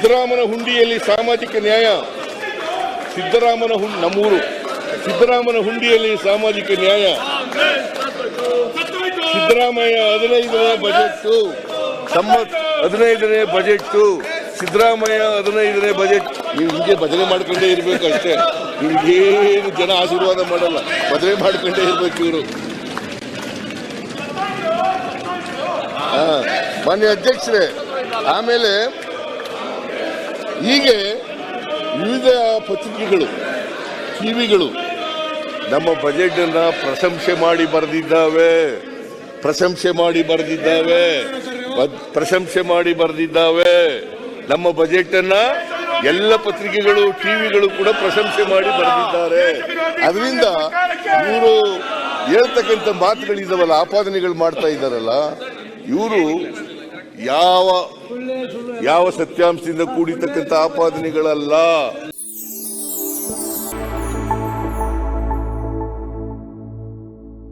ಸಿದ್ದರಾಮನ ಹುಂಡಿಯಲ್ಲಿ ಸಾಮಾಜಿಕ ನ್ಯಾಯ. ಸಿದ್ದರಾಮನ ಹುಂಡಿ ನಮ್ಮೂರು. ಸಿದ್ದರಾಮನ ಹುಂಡಿಯಲ್ಲಿ ಸಾಮಾಜಿಕ ನ್ಯಾಯ. ಸಿದ್ದರಾಮಯ್ಯ ಹದಿನೈದನೇ ಬಜೆಟ್ ತಮ್ಮ ಹದಿನೈದನೇ ಬಜೆಟ್ ಸಿದ್ದರಾಮಯ್ಯ ಹದಿನೈದನೇ ಬಜೆಟ್. ನೀವು ಹಿಂಗೆ ಭಜನೆ ಮಾಡ್ಕೊಂಡೇ ಇರಬೇಕು ಅಷ್ಟೇ. ನಿಮ್ಗೇನು ಜನ ಆಶೀರ್ವಾದ ಮಾಡಲ್ಲ. ಭಜನೆ ಮಾಡ್ಕೊಂಡೇ ಇರಬೇಕು ಇವರು. ಮಾನ್ಯ ಅಧ್ಯಕ್ಷರೇ, ಆಮೇಲೆ ಹೀಗೆ ವಿವಿಧ ಪತ್ರಿಕೆಗಳು ಟಿವಿಗಳು ನಮ್ಮ ಬಜೆಟ್ ಅನ್ನ ಪ್ರಶಂಸೆ ಮಾಡಿ ಬರೆದಿದ್ದಾವೆ. ಪ್ರಶಂಸೆ ಮಾಡಿ ಬರೆದಿದ್ದಾವೆ. ಪ್ರಶಂಸೆ ಮಾಡಿ ಬರೆದಿದ್ದಾವೆ. ನಮ್ಮ ಬಜೆಟ್ ಅನ್ನ ಎಲ್ಲ ಪತ್ರಿಕೆಗಳು ಟಿವಿಗಳು ಕೂಡ ಪ್ರಶಂಸೆ ಮಾಡಿ ಬರೆದಿದ್ದಾರೆ. ಅದರಿಂದ ಇವರು ಹೇಳ್ತಕ್ಕಂಥ ಮಾತುಗಳಿದಾವಲ್ಲ, ಆಪಾದನೆಗಳು ಮಾಡ್ತಾ ಇದ್ದಾರಲ್ಲ, ಇವರು ಯಾವ ಯಾವ ಸತ್ಯಾಂಶದಿಂದ ಕೂಡಿರ್ತಕ್ಕಂಥ ಆಪಾದನೆಗಳಲ್ಲ.